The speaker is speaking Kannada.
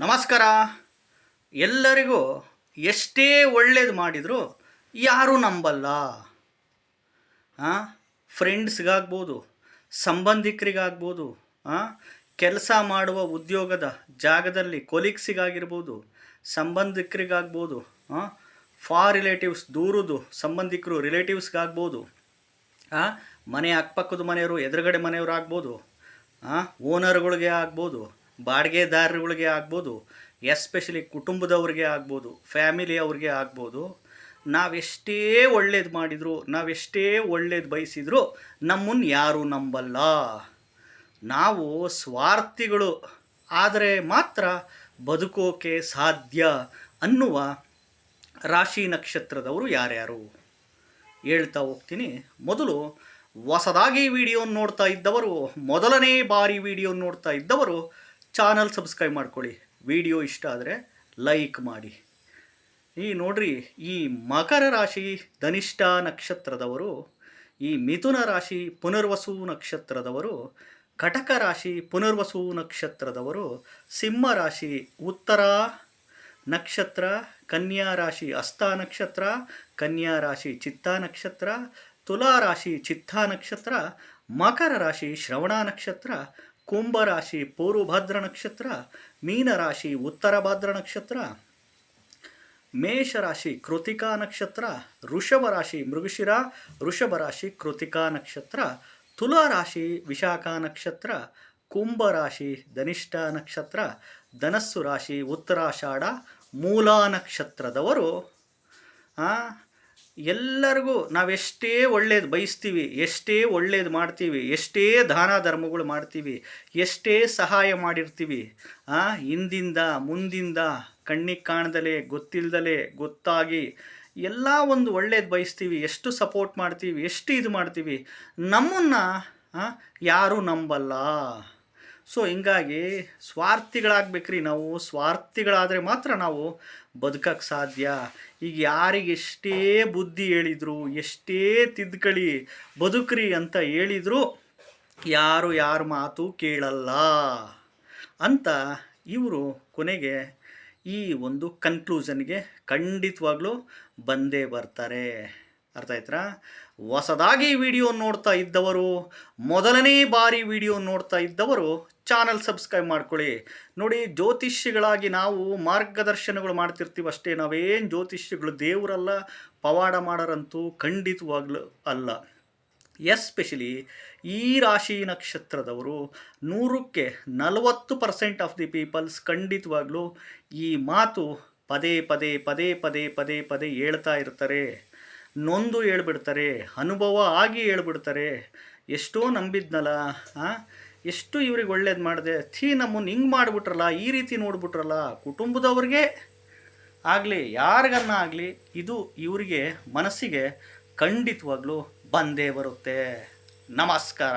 ನಮಸ್ಕಾರ. ಎಲ್ಲರಿಗೂ ಎಷ್ಟೇ ಒಳ್ಳೇದು ಮಾಡಿದರೂ ಯಾರೂ ನಂಬಲ್ಲ. ಹಾಂ ಫ್ರೆಂಡ್ಸ್ಗಾಗ್ಬೋದು ಸಂಬಂಧಿಕರಿಗಾಗ್ಬೋದು ಹಾಂ ಕೆಲಸ ಮಾಡುವ ಉದ್ಯೋಗದ ಜಾಗದಲ್ಲಿ ಕೊಲೀಗ್ಸಿಗಾಗಿರ್ಬೋದು ಸಂಬಂಧಿಕರಿಗಾಗ್ಬೋದು ಹಾಂ ಫಾ ರಿಲೇಟಿವ್ಸ್ ದೂರದು ಸಂಬಂಧಿಕರು ರಿಲೇಟಿವ್ಸ್ಗಾಗ್ಬೋದು ಹಾಂ ಮನೆ ಅಕ್ಕಪಕ್ಕದ ಮನೆಯವರು, ಎದುರುಗಡೆ ಮನೆಯವರು ಆಗ್ಬೋದು ಹಾಂ ಓನರ್ಗಳಿಗೆ ಆಗ್ಬೋದು ಬಾಡಿಗೆದಾರರುಗಳಿಗೆ ಆಗ್ಬೋದು, ಎಸ್ಪೆಷಲಿ ಕುಟುಂಬದವ್ರಿಗೆ ಆಗ್ಬೋದು, ಫ್ಯಾಮಿಲಿ ಅವ್ರಿಗೆ ಆಗ್ಬೋದು. ನಾವೆಷ್ಟೇ ಒಳ್ಳೇದು ಮಾಡಿದರೂ, ನಾವೆಷ್ಟೇ ಒಳ್ಳೇದು ಬಯಸಿದರೂ ನಮ್ಮನ್ನು ಯಾರೂ ನಂಬಲ್ಲ. ನಾವು ಸ್ವಾರ್ಥಿಗಳು, ಆದರೆ ಮಾತ್ರ ಬದುಕೋಕೆ ಸಾಧ್ಯ ಅನ್ನುವ ರಾಶಿ ನಕ್ಷತ್ರದವರು ಯಾರ್ಯಾರು? ಹೇಳ್ತಾ ಹೋಗ್ತೀನಿ. ಮೊದಲು ಹೊಸದಾಗಿ ವಿಡಿಯೋ ನೋಡ್ತಾ ಇದ್ದವರು, ಮೊದಲನೇ ಬಾರಿ ವಿಡಿಯೋ ನೋಡ್ತಾ ಇದ್ದವರು ಚಾನಲ್ ಸಬ್ಸ್ಕ್ರೈಬ್ ಮಾಡ್ಕೊಳ್ಳಿ. ವಿಡಿಯೋ ಇಷ್ಟ ಆದರೆ ಲೈಕ್ ಮಾಡಿ. ಈ ನೋಡ್ರಿ, ಈ ಮಕರ ರಾಶಿ ಧನಿಷ್ಠ ನಕ್ಷತ್ರದವರು, ಈ ಮಿಥುನ ರಾಶಿ ಪುನರ್ವಸು ನಕ್ಷತ್ರದವರು, ಕಟಕ ರಾಶಿ ಪುನರ್ವಸು ನಕ್ಷತ್ರದವರು, ಸಿಂಹ ರಾಶಿ ಉತ್ತರ ನಕ್ಷತ್ರ, ಕನ್ಯಾ ರಾಶಿ ಅಸ್ತ ನಕ್ಷತ್ರ, ಕನ್ಯಾ ರಾಶಿ ಚಿತ್ತ ನಕ್ಷತ್ರ, ತುಲಾ ರಾಶಿ ಚಿತ್ತ ನಕ್ಷತ್ರ, ಮಕರ ರಾಶಿ ಶ್ರವಣ ನಕ್ಷತ್ರ ಕುಂಭ ರಾಶಿ ಪೂರ್ವಭದ್ರ ನಕ್ಷತ್ರ, ಮೀನರಾಶಿ ಉತ್ತರ ಭಾದ್ರ ನಕ್ಷತ್ರ, ಮೇಷರಾಶಿ, ಕೃತಿಕಾ ನಕ್ಷತ್ರ ಋಷಭ ರಾಶಿ ಮೃಗಶಿರ ಋಷಭ ರಾಶಿ ಕೃತಿಕಾ ನಕ್ಷತ್ರ ತುಲಾ ರಾಶಿ ವಿಶಾಖ ನಕ್ಷತ್ರ, ಕುಂಭರಾಶಿ, ಧನಿಷ್ಠ ನಕ್ಷತ್ರ, ಧನಸ್ಸು ರಾಶಿ, ಉತ್ತರಾಷಾಢ, ಮೂಲ ನಕ್ಷತ್ರದವರು. ಎಲ್ಲರಿಗೂ ನಾವೆಷ್ಟೇ ಒಳ್ಳೇದು ಬಯಸ್ತೀವಿ, ಎಷ್ಟೇ ಒಳ್ಳೇದು ಮಾಡ್ತೀವಿ, ಎಷ್ಟೇ ದಾನ ಧರ್ಮಗಳು ಮಾಡ್ತೀವಿ, ಎಷ್ಟೇ ಸಹಾಯ ಮಾಡಿರ್ತೀವಿ, ಆ, ಹಿಂದಿಂದ ಮುಂದಿಂದ, ಕಣ್ಣಿಗೆ ಕಾಣ್ದಲೆ ಗೊತ್ತಿಲ್ಲದಲೇ ಗೊತ್ತಾಗಿ ಎಲ್ಲ ಒಂದು ಒಳ್ಳೇದು ಬಯಸ್ತೀವಿ, ಎಷ್ಟು ಸಪೋರ್ಟ್ ಮಾಡ್ತೀವಿ, ಎಷ್ಟು ಇದು ಮಾಡ್ತೀವಿ, ನಮ್ಮನ್ನು ಯಾರೂ ನಂಬಲ್ಲ. ಸೊ ಹಿಂಗಾಗಿ ಸ್ವಾರ್ಥಿಗಳಾಗಬೇಕ್ರಿ ನಾವು. ಸ್ವಾರ್ಥಿಗಳಾದರೆ ಮಾತ್ರ ನಾವು ಬದುಕಕ್ಕೆ ಸಾಧ್ಯ. ಈಗ ಯಾರಿಗೆ ಎಷ್ಟೇ ಬುದ್ಧಿ ಹೇಳಿದ್ರು, ಎಷ್ಟೇ ತಿದ್ಕಳಿ ಬದುಕ್ರಿ ಅಂತ ಹೇಳಿದರೂ, ಯಾರು ಯಾರ ಮಾತು ಕೇಳಲ್ಲ ಅಂತ ಇವರು ಕೊನೆಗೆ ಈ ಒಂದು ಕನ್ಕ್ಲೂಷನ್ಗೆ ಖಂಡಿತವಾಗ್ಲೂ ಬಂದೇ ಬರ್ತಾರೆ. ಅರ್ಥ ಆಯ್ತಾ ಹೊಸದಾಗಿ ವಿಡಿಯೋ ನೋಡ್ತಾ ಇದ್ದವರು, ಮೊದಲನೇ ಬಾರಿ ವಿಡಿಯೋ ನೋಡ್ತಾ ಇದ್ದವರು ಚಾನಲ್ ಸಬ್ಸ್ಕ್ರೈಬ್ ಮಾಡ್ಕೊಳ್ಳಿ. ನೋಡಿ, ಜ್ಯೋತಿಷ್ಯಗಳಾಗಿ ನಾವು ಮಾರ್ಗದರ್ಶನಗಳು ಮಾಡ್ತಿರ್ತೀವಿ ಅಷ್ಟೇ. ನಾವೇನು ಜ್ಯೋತಿಷ್ಯಗಳು ದೇವರಲ್ಲ, ಪವಾಡ ಮಾಡೋರಂತೂ ಖಂಡಿತವಾಗ್ಲೂ ಅಲ್ಲ. ಎಸ್ಪೆಷಲಿ ಈ ರಾಶಿ ನಕ್ಷತ್ರದವರು ನೂರಕ್ಕೆ ನಲವತ್ತು ಪರ್ಸೆಂಟ್ ಆಫ್ ದಿ ಪೀಪಲ್ಸ್ ಖಂಡಿತವಾಗ್ಲೂ ಈ ಮಾತು ಪದೇ ಪದೇ ಪದೇ ಪದೇ ಪದೇ ಪದೇ ಹೇಳ್ತಾ ಇರ್ತಾರೆ. ನೊಂದು ಹೇಳ್ಬಿಡ್ತಾರೆ, ಅನುಭವ ಆಗಿ ಹೇಳ್ಬಿಡ್ತಾರೆ. ಎಷ್ಟೋ ನಂಬಿದ್ನಲ್ಲ, ಆ? ಎಷ್ಟು ಇವ್ರಿಗೆ ಒಳ್ಳೇದು ಮಾಡಿದೆ? ಥೀ ನಮ್ಮನ್ನು ಹಿಂಗೆ ಮಾಡಿಬಿಟ್ರಲ್ಲ, ಈ ರೀತಿ ನೋಡ್ಬಿಟ್ರಲ್ಲ, ಕುಟುಂಬದವ್ರಿಗೆ ಆಗಲಿ ಯಾರಿಗನ್ನ ಆಗಲಿ, ಇದು ಇವರಿಗೆ ಮನಸ್ಸಿಗೆ ಖಂಡಿತವಾಗ್ಲೂ ಬಂದೇ ಬರುತ್ತೆ. ನಮಸ್ಕಾರ.